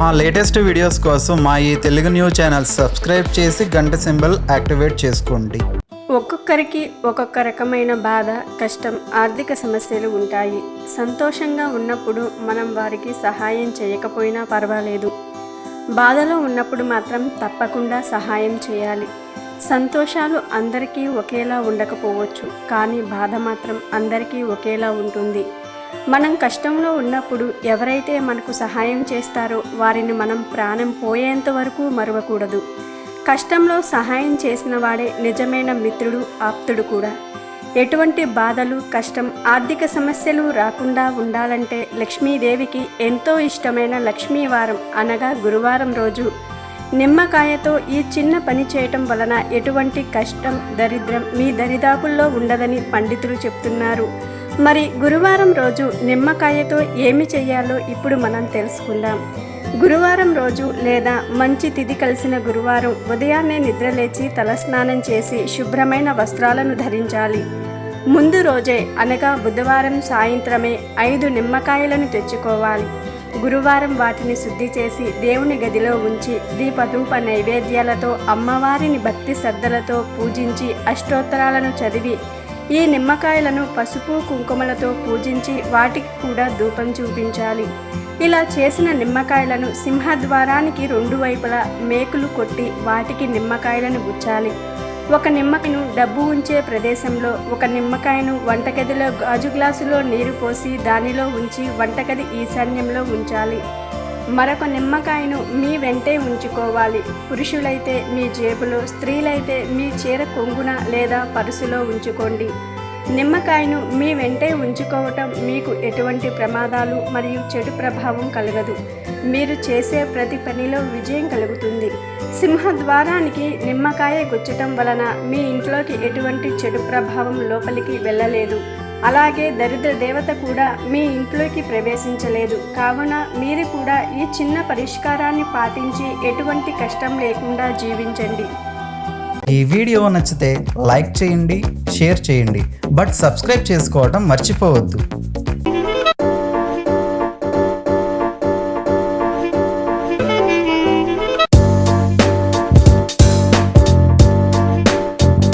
మా latest videos కోసం మా ఈ తెలుగు న్యూస్ ఛానల్ సబ్స్క్రైబ్ చేసి గంట సింబల్ యాక్టివేట్ చేసుకోండి. ఒక్కొక్కరికి ఒక్కొక్క రకమైన బాధ కష్టం ఆర్థిక సమస్యలు ఉంటాయి. సంతోషంగా ఉన్నప్పుడు మనం వారికి సహాయం చేయకపోయినా పర్వాలేదు. బాధలో ఉన్నప్పుడు మాత్రం తప్పకుండా సహాయం చేయాలి. సంతోషాలు అందరికీ ఒకేలా ఉండకపోవచ్చు కానీ బాధ మాత్రం అందరికీ ఒకేలా ఉంటుంది. మనం కష్టంలో ఉన్నప్పుడు ఎవరైతే మనకు సహాయం చేస్తారో వారిని మనం ప్రాణం పోయేంత వరకు మరవకూడదు. కష్టంలో సహాయం చేసిన వాడే నిజమైన మిత్రుడు ఆప్తుడు కూడా. ఎటువంటి బాధలు కష్టం ఆర్థిక సమస్యలు రాకుండా ఉండాలంటే లక్ష్మీదేవికి ఎంతో ఇష్టమైన లక్ష్మీవారం అనగా గురువారం రోజు. నిమ్మకాయతో ఈ చిన్న పని చేయటం వలన ఎటువంటి కష్టం దరిద్రం మీ దరిదాపుల్లో ఉండదని పండితులు చెప్తున్నారు. మరి గురువారం రోజు నిమ్మకాయతో ఏమి చేయాలో ఇప్పుడు మనం తెలుసుకుందాం. గురువారం రోజు లేదా మంచి తిది కలిసిన గురువారం ఉదయాన్నే నిద్రలేచి తలస్నానం చేసి శుభ్రమైన వస్త్రాలను ధరించాలి. ముందు రోజే అనగా బుధవారం సాయంత్రమే ఐదు నిమ్మకాయలను తెచ్చుకోవాలి. గురువారం వాటిని శుద్ధి చేసి దేవుని గదిలో ఉంచి దీపధూప నైవేద్యాలతో అమ్మవారిని భక్తి శ్రద్ధలతో పూజించి అష్టోత్తరాలను చదివి ఈ నిమ్మకాయలను పసుపు కుంకుమలతో పూజించి వాటికి కూడా ధూపం చూపించాలి. ఇలా చేసిన నిమ్మకాయలను సింహద్వారానికి రెండు వైపులా మేకులు కొట్టి వాటికి నిమ్మకాయలను గుచ్చాలి. ఒక నిమ్మకాయను డబ్బు ఉంచే ప్రదేశంలో ఒక నిమ్మకాయను వంటగదిలో గాజు గ్లాసులో నీరు పోసి దానిలో ఉంచి వంటగది ఈశాన్యంలో ఉంచాలి. మరొక నిమ్మకాయను మీ వెంటే ఉంచుకోవాలి. పురుషులైతే మీ జేబులో స్త్రీలైతే మీ చీర కొంగున లేదా పరుసులో ఉంచుకోండి. నిమ్మకాయను మీ వెంటే ఉంచుకోవటం మీకు ఎటువంటి ప్రమాదాలు మరియు చెడు ప్రభావం కలగదు. మీరు చేసే ప్రతి పనిలో విజయం కలుగుతుంది. సింహద్వారానికి నిమ్మకాయ గుచ్చటం వలన మీ ఇంట్లోకి ఎటువంటి చెడు ప్రభావం లోపలికి వెళ్ళలేదు. అలాగే దరిద్ర దేవత కూడా మీ ఇంట్లోకి ప్రవేశించలేదు. కావున మీరు కూడా ఈ చిన్న పరిష్కారాన్ని పాటించి ఎటువంటి కష్టం లేకుండా జీవించండి. ఈ వీడియో నచ్చితే లైక్ చేయండి షేర్ చేయండి. బట్ సబ్స్క్రైబ్ చేసుకోవడం మర్చిపోవద్దు.